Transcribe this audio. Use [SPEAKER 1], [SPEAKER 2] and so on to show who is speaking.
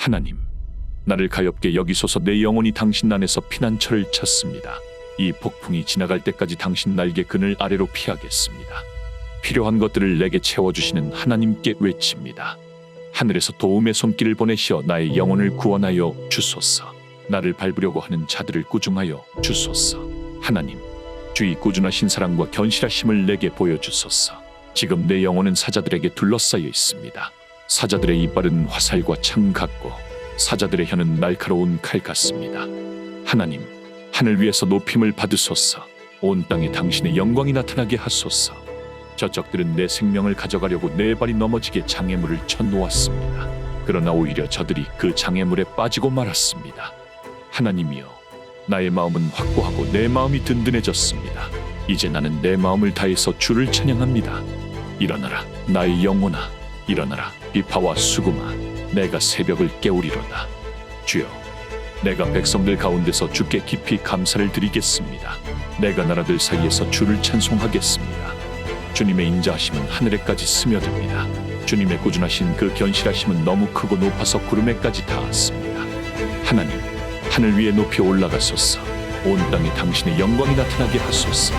[SPEAKER 1] 하나님, 나를 가엽게 여기소서 내 영혼이 당신 안에서 피난처를 찾습니다. 이 폭풍이 지나갈 때까지 당신 날개 그늘 아래로 피하겠습니다. 필요한 것들을 내게 채워주시는 하나님께 외칩니다. 하늘에서 도움의 손길을 보내시어 나의 영혼을 구원하여 주소서. 나를 밟으려고 하는 자들을 꾸중하여 주소서. 하나님, 주의 꾸준하신 사랑과 견실하심을 내게 보여주소서. 지금 내 영혼은 사자들에게 둘러싸여 있습니다. 사자들의 이빨은 화살과 창 같고 사자들의 혀는 날카로운 칼 같습니다. 하나님, 하늘 위에서 높임을 받으소서. 온 땅에 당신의 영광이 나타나게 하소서. 저적들은 내 생명을 가져가려고 네 발이 넘어지게 장애물을 쳐놓았습니다. 그러나 오히려 저들이 그 장애물에 빠지고 말았습니다. 하나님이여, 나의 마음은 확고하고 내 마음이 든든해졌습니다. 이제 나는 내 마음을 다해서 주를 찬양합니다. 일어나라, 나의 영혼아, 일어나라, 비파와 수금아, 내가 새벽을 깨우리로다. 주여, 내가 백성들 가운데서 주께 깊이 감사를 드리겠습니다. 내가 나라들 사이에서 주를 찬송하겠습니다. 주님의 인자하심은 하늘에까지 스며듭니다. 주님의 꾸준하신 그 견실하심은 너무 크고 높아서 구름에까지 닿았습니다. 하나님, 하늘 위에 높이 올라가소서. 온 땅에 당신의 영광이 나타나게 하소서.